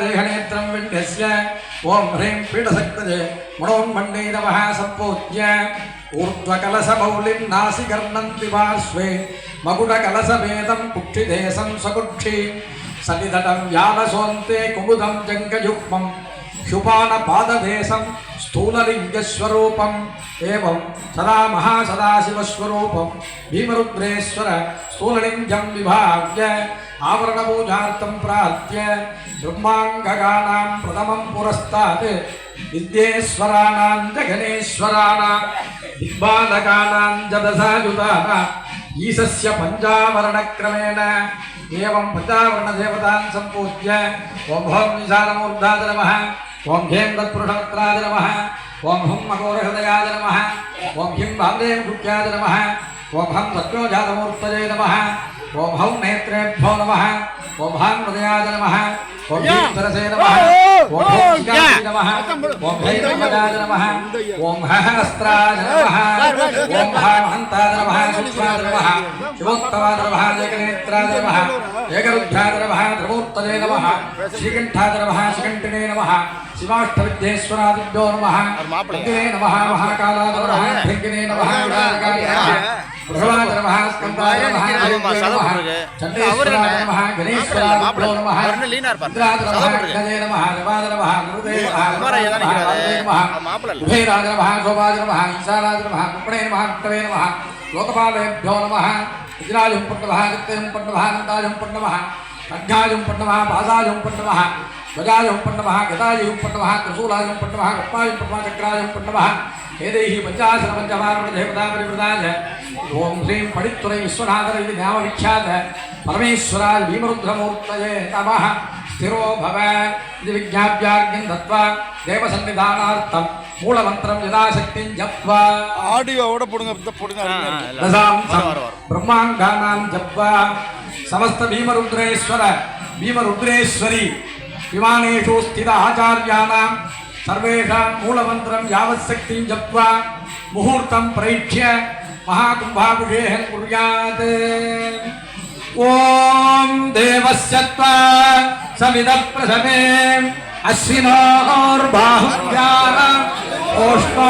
देहनेत्रं विण्यस्य ॐ ह्रीं पीडसक्तजे मनोन्मण्डे नमः सम्पूज्य ऊर्ध्वकलशमौलिं नासिकर्णन्ति पार्श्वे मकुटकलशभेदं कुक्षिदेशं सकुक्षि सनिधटं व्यालसोऽन्ते कुमुदं जङ्गयुग्मं क्षुपानपाददेशं स्थूललिङ्गस्वरूपम् एवं सदा महासदाशिवस्वरूपं भीमरुद्रेश्वर स्थूललिङ्गं विभाव्य आवरणपूजार्थं प्रार्थ्य ब्रह्माङ्गगानां प्रथमं पुरस्तात् विद्येश्वराणां जगनेश्वराणां दिग्बालकानां जदसायुताः ईशस्य पञ्चावरणक्रमेण एवं पञ्चावरणदेवतान् सम्पूज्य ॐ भौं विशालमूर्धाय नमः ओं ह्रीं तत्पुरुषवक्त्राय नमः। ओं हुं नमः। ओं भावदेव कुक्याय नमः। ओं सत्योजातमूर्तये नमः। ओं नेत्रेभ्यो नमः। ओं हाँ नमः। ओं नमः। ओं नमः। ओं नमः। ओं नमः। ओं नमः। शुक्राय नमः। श्रीकण्ठाय नमः श्रीकण्ठिने नमः शिवाष्टविद्येश्वरादिभ्यो नमः अग्ने नमः महाकालाय नमः भिङ्गिने नमः विनायकाय नमः बृहवाय नमः स्कन्दाय नमः हरिभ्यो नमः चण्डेश्वराय नमः गणेश्वरादिभ्यो नमः इन्द्राय नमः गजये नमः रवाय नमः नृते नमः नमः नमः कुबेराय नमः शोभाय नमः ईशानाय नमः कुपणे नमः कुटवे नमः लोकपालेभ्यो नमः इन्द्रायुं पण्डवः नित्यं पण्डवः नन्दायुं पण्डवः खड्गायुं पण्डवः पादायुं पण्डवः ध्वजायुं पण्डवः गदायुं पण्डवः त्रिशूलायुं पण्डवः गप्पायुं पण्डवः चक्रायुं पण्डवः एदैः पञ्चाशत पञ्चमारणदेवतापरिवृताय ॐ ह्रीं पडित्तुरै विश्वनाथर इति नामविख्यात परमेश्वराय भीमरुद्रमूर्तये नमः स्थिरो भव इति विज्ञाप्यार्घ्यं दत्त्वा देवसन्निधानार्थं मूलमन्त्रं यदाशक्तिं जप्त्वा ஆடியோவோட போடுங்க இந்த போடுங்க ब्रह्मांगानां जब्बा समस्त भीमरुद्रेश्वर, भीमरुद्रेश्वरी विमानेषु स्थिताचार्याणां सर्वेषां मूलमन्त्रं यावत्शक्तिं जप्त्वा मुहूर्तं प्रैक्ष्य महाकुम्भाभिषेहं कुर्यात्। ॐ देवस्य त्वा समिदप्रथमे अश्विनोर्बाहुव्या ओष्णो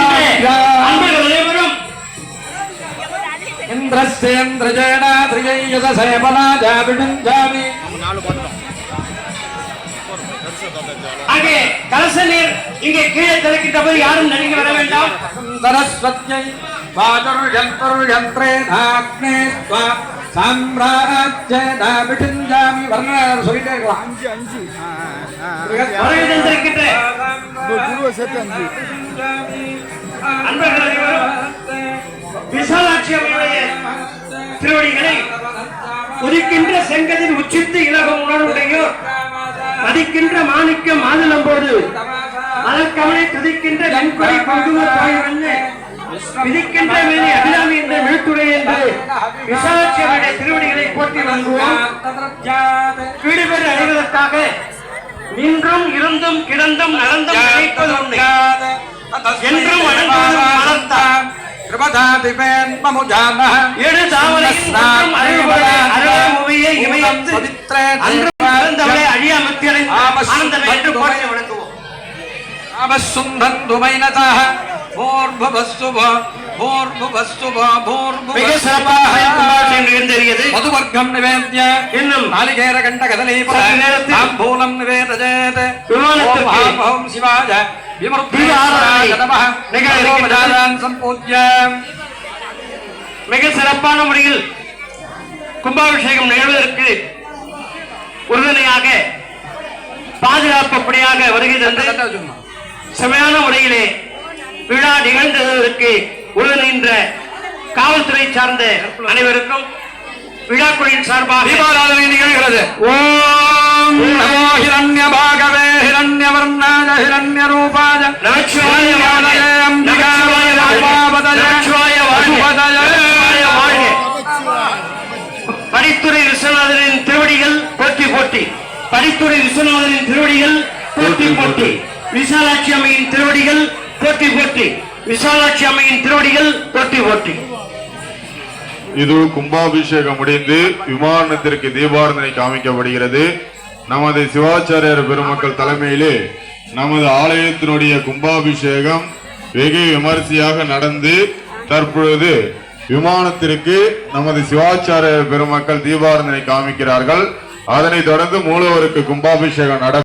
ஹஸ்தேந்திரஜேனாதிரியதசேபனாஜாபிடுஞ்சாமி ஆகவே கலச நீர் இங்கே கீழே திறக்கின்றபோது யாரும் நடுங்கி வர வேண்டாம். சரஸ்வத்யை வாஜருஜல்பருஜன்றேனாக்னே ஸ்வா சாம்ராஜ்யனாபிடுஞ்சாமி வர்ணனார் சொல்லிட்டே இருக்கலாம். அஞ்சு அஞ்சு. வரையில் இருந்திருக்கின்ற திருவடிகளை உதிக்கின்ற செங்கதின் உச்சித்து இலகம் உணர்வுடையோர் மதிக்கின்ற மாணிக்கம் மாதுளம்போது மலர்கவலை துதிக்கின்ற வெண்கொடை வந்து விதிக்கின்ற மேலே அபிராமி என்ற மெழுத்துறை என்று விசாலாட்சி அவருடைய திருவடிகளை போற்றி வணங்குவோம். வீடு பெற அடைவதற்காக நின்றும் இருந்தும் கிடந்தும் நடந்தும் என்றும் வணங்குவதும் மனத்தான். மதுவர்க்கம் நிவேத்ய இன்னும் நாளிகேர கண்ட கதலீ நேரத்தில் தாம்பூலம் நிவேதஜேத். ஓம் சிவாய. மிக சிறப்பான முறையில் கும்பாபிஷேகம் நிகழ்வதற்கு உறுதுணையாக பாதுகாப்பு படையாக வருகை தந்து செமையான முறையிலே விழா நிகழ்ந்ததற்கு உறுதுணைன்ற காவல்துறை சார்ந்த அனைவருக்கும் விழாக்குழுவின் சார்பாக நிகழ்கிறது. ஓம் நமோ ஹிரண்ய பாகவே படித்துறை விஸ்வநாதரின் திருவடிகள் போற்றி போற்றி. படித்துறை விஸ்வநாதரின் திருவடிகள் போற்றி போற்றி. விசாலாட்சி அம்மையின் திருவடிகள் போற்றி போற்றி. விசாலாட்சி அம்மையின் திருவடிகள் போற்றி போற்றி. இது கும்பாபிஷேகம் முடிந்து விமானத்திற்கு தீபாரதனை காமிக்கப்படுகிறது. நமது சிவாச்சாரியார் பெருமக்கள் தலைமையிலே நமது ஆலயத்தினுடைய கும்பாபிஷேகம் வெகு விமரிசையாக நடந்து தற்பொழுது விமானத்திற்கு நமது சிவாச்சாரியார் பெருமக்கள் தீபாரதனை காமிக்கிறார்கள். அதனைத் தொடர்ந்து மூலவருக்கு கும்பாபிஷேகம் நட